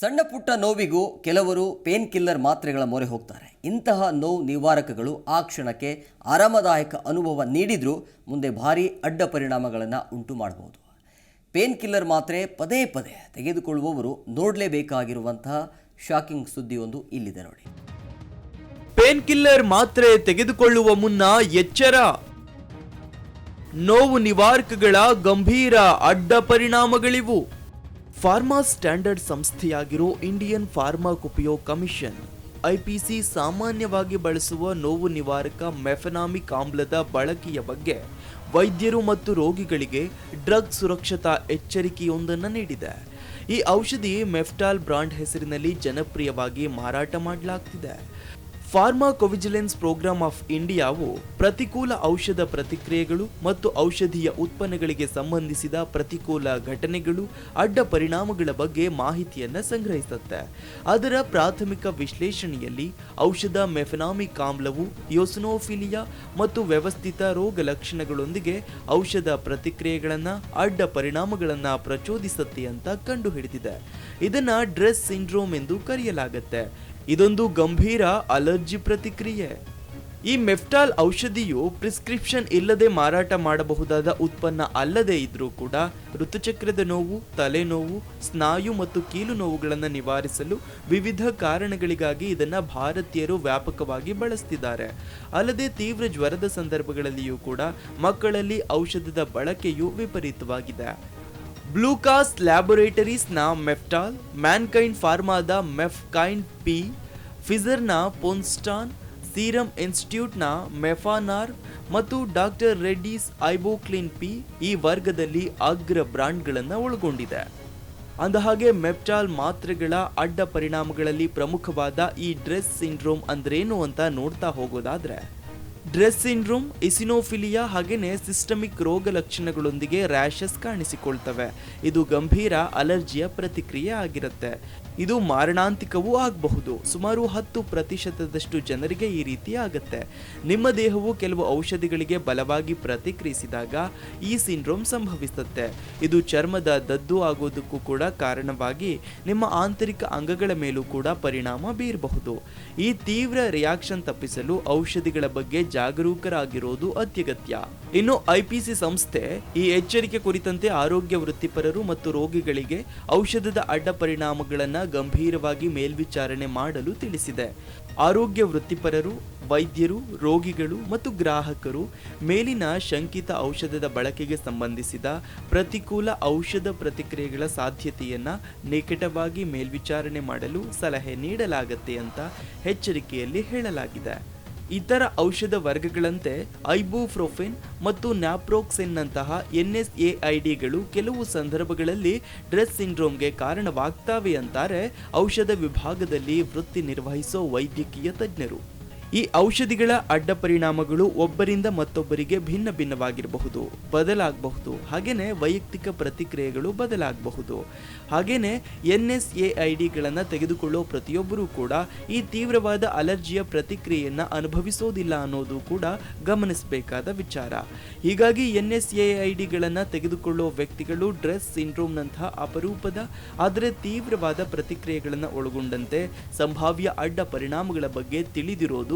ಸಣ್ಣ ಪುಟ್ಟ ನೋವಿಗೂ ಕೆಲವರು ಪೇನ್ ಕಿಲ್ಲರ್ ಮಾತ್ರೆಗಳ ಮೊರೆ ಹೋಗ್ತಾರೆ. ಇಂತಹ ನೋವು ನಿವಾರಕಗಳು ಆ ಕ್ಷಣಕ್ಕೆ ಆರಾಮದಾಯಕ ಅನುಭವ ನೀಡಿದರೂ ಮುಂದೆ ಭಾರಿ ಅಡ್ಡ ಪರಿಣಾಮಗಳನ್ನು ಉಂಟು ಮಾಡಬಹುದು ಪೇನ್ ಕಿಲ್ಲರ್ ಮಾತ್ರೆ ಪದೇ ಪದೇ ತೆಗೆದುಕೊಳ್ಳುವವರು ನೋಡಲೇಬೇಕಾಗಿರುವಂತಹ ಶಾಕಿಂಗ್ ಸುದ್ದಿಯೊಂದು ಇಲ್ಲಿದೆ ನೋಡಿ. ಪೇನ್ ಕಿಲ್ಲರ್ ಮಾತ್ರೆ ತೆಗೆದುಕೊಳ್ಳುವ ಮುನ್ನ ಎಚ್ಚರ. ನೋವು ನಿವಾರಕಗಳ ಗಂಭೀರ ಅಡ್ಡ ಪರಿಣಾಮಗಳಿವು. ಫಾರ್ಮಾ ಸ್ಟ್ಯಾಂಡರ್ಡ್ ಸಂಸ್ಥೆಯಾಗಿರೋ ಇಂಡಿಯನ್ ಫಾರ್ಮಾಕೊಪಿಯೋ ಕಮಿಷನ್ ಐಪಿಸಿ ಸಾಮಾನ್ಯವಾಗಿ ಬಳಸುವ ನೋವು ನಿವಾರಕ ಮೆಫನಾಮಿಕ್ ಆಮ್ಲದ ಬಳಕೆಯ ಬಗ್ಗೆ ವೈದ್ಯರು ಮತ್ತು ರೋಗಿಗಳಿಗೆ ಡ್ರಗ್ ಸುರಕ್ಷತಾ ಎಚ್ಚರಿಕೆಯೊಂದನ್ನು ನೀಡಿದೆ. ಈ ಔಷಧಿ ಮೆಫ್ಟಾಲ್ ಬ್ರಾಂಡ್ ಹೆಸರಿನಲ್ಲಿ ಜನಪ್ರಿಯವಾಗಿ ಮಾರಾಟ ಮಾಡಲಾಗ್ತಿದೆ. ಫಾರ್ಮಾಕೋವಿಜಿಲೆನ್ಸ್ ಪ್ರೋಗ್ರಾಂ ಆಫ್ ಇಂಡಿಯಾವು ಪ್ರತಿಕೂಲ ಔಷಧ ಪ್ರತಿಕ್ರಿಯೆಗಳು ಮತ್ತು ಔಷಧೀಯ ಉತ್ಪನ್ನಗಳಿಗೆ ಸಂಬಂಧಿಸಿದ ಪ್ರತಿಕೂಲ ಘಟನೆಗಳು, ಅಡ್ಡ ಪರಿಣಾಮಗಳ ಬಗ್ಗೆ ಮಾಹಿತಿಯನ್ನು ಸಂಗ್ರಹಿಸುತ್ತೆ. ಅದರ ಪ್ರಾಥಮಿಕ ವಿಶ್ಲೇಷಣೆಯಲ್ಲಿ ಔಷಧ ಮೆಫನಾಮಿಕ್ ಆಮ್ಲವು ಯೋಸನೋಫಿಲಿಯಾ ಮತ್ತು ವ್ಯವಸ್ಥಿತ ರೋಗ ಲಕ್ಷಣಗಳೊಂದಿಗೆ ಔಷಧ ಪ್ರತಿಕ್ರಿಯೆಗಳನ್ನು, ಅಡ್ಡ ಪರಿಣಾಮಗಳನ್ನು ಪ್ರಚೋದಿಸುತ್ತೆ ಅಂತ ಕಂಡುಹಿಡಿದಿದೆ. ಇದನ್ನು ಡ್ರೆಸ್ ಸಿಂಡ್ರೋಮ್ ಎಂದು ಕರೆಯಲಾಗುತ್ತೆ. ಇದೊಂದು ಗಂಭೀರ ಅಲರ್ಜಿ ಪ್ರತಿಕ್ರಿಯೆ. ಈ ಮೆಫ್ಟಾಲ್ ಔಷಧಿಯು ಪ್ರಿಸ್ಕ್ರಿಪ್ಷನ್ ಇಲ್ಲದೆ ಮಾರಾಟ ಮಾಡಬಹುದಾದ ಉತ್ಪನ್ನ ಅಲ್ಲದೆ ಇದ್ರೂ ಕೂಡ ಋತುಚಕ್ರದ ನೋವು, ತಲೆನೋವು, ಸ್ನಾಯು ಮತ್ತು ಕೀಲು ನೋವುಗಳನ್ನು ನಿವಾರಿಸಲು ವಿವಿಧ ಕಾರಣಗಳಿಗಾಗಿ ಇದನ್ನು ಭಾರತೀಯರು ವ್ಯಾಪಕವಾಗಿ ಬಳಸ್ತಿದ್ದಾರೆ. ಅಲ್ಲದೆ ತೀವ್ರ ಜ್ವರದ ಸಂದರ್ಭಗಳಲ್ಲಿಯೂ ಕೂಡ ಮಕ್ಕಳಲ್ಲಿ ಔಷಧದ ಬಳಕೆಯು ವಿಪರೀತವಾಗಿದೆ. ಬ್ಲೂಕಾಸ್ ಲ್ಯಾಬೊರೇಟರೀಸ್ನ ಮೆಫ್ಟಾಲ್ ಮ್ಯಾನ್ಕೈಂಡ್ ಫಾರ್ಮಾದ ಮೆಫ್ಕೈಂಡ್ ಪಿ ಫಿಜರ್ನ ಪೊನ್ಸ್ಟಾನ್ ಸೀರಮ್ ಇನ್ಸ್ಟಿಟ್ಯೂಟ್ನ ಮೆಫಾನಾರ್ ಮತ್ತು ಡಾಕ್ಟರ್ ರೆಡ್ಡೀಸ್ ಐಬೋಕ್ಲಿನ್ ಪಿ ಈ ವರ್ಗದಲ್ಲಿ ಅಗ್ರ ಬ್ರ್ಯಾಂಡ್ಗಳನ್ನು ಒಳಗೊಂಡಿದೆ. ಅಂದಹಾಗೆ ಮೆಪ್ಟಾಲ್ ಮಾತ್ರೆಗಳ ಅಡ್ಡ ಪರಿಣಾಮಗಳಲ್ಲಿ ಪ್ರಮುಖವಾದ ಈ ಡ್ರೆಸ್ ಸಿಂಡ್ರೋಮ್ ಅಂದ್ರೇನು ಅಂತ ನೋಡ್ತಾ ಹೋಗೋದಾದ್ರೆ ಡ್ರೆಸ್ ಸಿಂಡ್ರೋಮ್, ಇಸಿನೋಫಿಲಿಯಾ ಹಾಗೆಯೇ ಸಿಸ್ಟಮಿಕ್ ರೋಗ ಲಕ್ಷಣಗಳೊಂದಿಗೆ ರ್ಯಾಷಸ್ ಕಾಣಿಸಿಕೊಳ್ತವೆ. ಇದು ಗಂಭೀರ ಅಲರ್ಜಿಯ ಪ್ರತಿಕ್ರಿಯೆ ಆಗಿರುತ್ತೆ. ಇದು ಮಾರಣಾಂತಿಕವೂ ಆಗಬಹುದು. ಸುಮಾರು ಹತ್ತು ಪ್ರತಿಶತದಷ್ಟು ಜನರಿಗೆ ಈ ರೀತಿ ಆಗುತ್ತೆ. ನಿಮ್ಮ ದೇಹವು ಕೆಲವು ಔಷಧಿಗಳಿಗೆ ಬಲವಾಗಿ ಪ್ರತಿಕ್ರಿಯಿಸಿದಾಗ ಈ ಸಿಂಡ್ರೋಮ್ ಸಂಭವಿಸುತ್ತೆ. ಇದು ಚರ್ಮದ ದದ್ದು ಆಗೋದಕ್ಕೂ ಕೂಡ ಕಾರಣವಾಗಿ ನಿಮ್ಮ ಆಂತರಿಕ ಅಂಗಗಳ ಮೇಲೂ ಕೂಡ ಪರಿಣಾಮ ಬೀರಬಹುದು. ಈ ತೀವ್ರ ರಿಯಾಕ್ಷನ್ ತಪ್ಪಿಸಲು ಔಷಧಿಗಳ ಬಗ್ಗೆ ಜಾಗರೂಕರಾಗಿರೋದು ಅತ್ಯಗತ್ಯ. ಇನ್ನು ಐಪಿಸಿ ಸಂಸ್ಥೆ ಈ ಎಚ್ಚರಿಕೆ ಕುರಿತಂತೆ ಆರೋಗ್ಯ ವೃತ್ತಿಪರರು ಮತ್ತು ರೋಗಿಗಳಿಗೆ ಔಷಧದ ಅಡ್ಡ ಪರಿಣಾಮಗಳನ್ನು ಗಂಭೀರವಾಗಿ ಮೇಲ್ವಿಚಾರಣೆ ಮಾಡಲು ತಿಳಿಸಿದೆ. ಆರೋಗ್ಯ ವೃತ್ತಿಪರರು, ವೈದ್ಯರು, ರೋಗಿಗಳು ಮತ್ತು ಗ್ರಾಹಕರು ಮೇಲಿನ ಶಂಕಿತ ಔಷಧದ ಬಳಕೆಗೆ ಸಂಬಂಧಿಸಿದ ಪ್ರತಿಕೂಲ ಔಷಧ ಪ್ರತಿಕ್ರಿಯೆಗಳ ಸಾಧ್ಯತೆಯನ್ನು ನಿಕಟವಾಗಿ ಮೇಲ್ವಿಚಾರಣೆ ಮಾಡಲು ಸಲಹೆ ನೀಡಲಾಗತ್ತೆ ಅಂತ ಎಚ್ಚರಿಕೆಯಲ್ಲಿ ಹೇಳಲಾಗಿದೆ. ಇತರ ಔಷಧ ವರ್ಗಗಳಂತೆ ಐಬೋಫ್ರೋಫೆನ್ ಮತ್ತು ನ್ಯಾಪ್ರೋಕ್ಸೆನ್ನಂತಹ ಎನ್ಎಸ್ಎಐಡಿಗಳು ಕೆಲವು ಸಂದರ್ಭಗಳಲ್ಲಿ ಡ್ರೆಸ್ ಸಿಂಡ್ರೋಮ್ಗೆ ಕಾರಣವಾಗ್ತವೆ ಅಂತಾರೆ. ಔಷಧ ವಿಭಾಗದಲ್ಲಿ ವೃತ್ತಿ ನಿರ್ವಹಿಸೋ ವೈದ್ಯಕೀಯ ತಜ್ಞರು. ಈ ಔಷಧಿಗಳ ಅಡ್ಡ ಪರಿಣಾಮಗಳು ಒಬ್ಬರಿಂದ ಮತ್ತೊಬ್ಬರಿಗೆ ಭಿನ್ನ ಭಿನ್ನವಾಗಿರಬಹುದು, ಬದಲಾಗಬಹುದು. ಹಾಗೆಯೇ ವೈಯಕ್ತಿಕ ಪ್ರತಿಕ್ರಿಯೆಗಳು ಬದಲಾಗಬಹುದು. ಹಾಗೆಯೇ ಎನ್ ಎಸ್ ಎ ಐ ಡಿಗಳನ್ನು ತೆಗೆದುಕೊಳ್ಳೋ ಪ್ರತಿಯೊಬ್ಬರೂ ಕೂಡ ಈ ತೀವ್ರವಾದ ಅಲರ್ಜಿಯ ಪ್ರತಿಕ್ರಿಯೆಯನ್ನು ಅನುಭವಿಸೋದಿಲ್ಲ ಅನ್ನೋದು ಕೂಡ ಗಮನಿಸಬೇಕಾದ ವಿಚಾರ. ಹೀಗಾಗಿ ಎನ್ ಎಸ್ ಎ ಐ ಡಿಗಳನ್ನು ತೆಗೆದುಕೊಳ್ಳೋ ವ್ಯಕ್ತಿಗಳು ಡ್ರೆಸ್ ಸಿಂಡ್ರೋಮ್ನಂತಹ ಅಪರೂಪದ, ಆದರೆ ತೀವ್ರವಾದ ಪ್ರತಿಕ್ರಿಯೆಗಳನ್ನು ಒಳಗೊಂಡಂತೆ ಸಂಭಾವ್ಯ ಅಡ್ಡ ಪರಿಣಾಮಗಳ ಬಗ್ಗೆ ತಿಳಿದಿರೋದು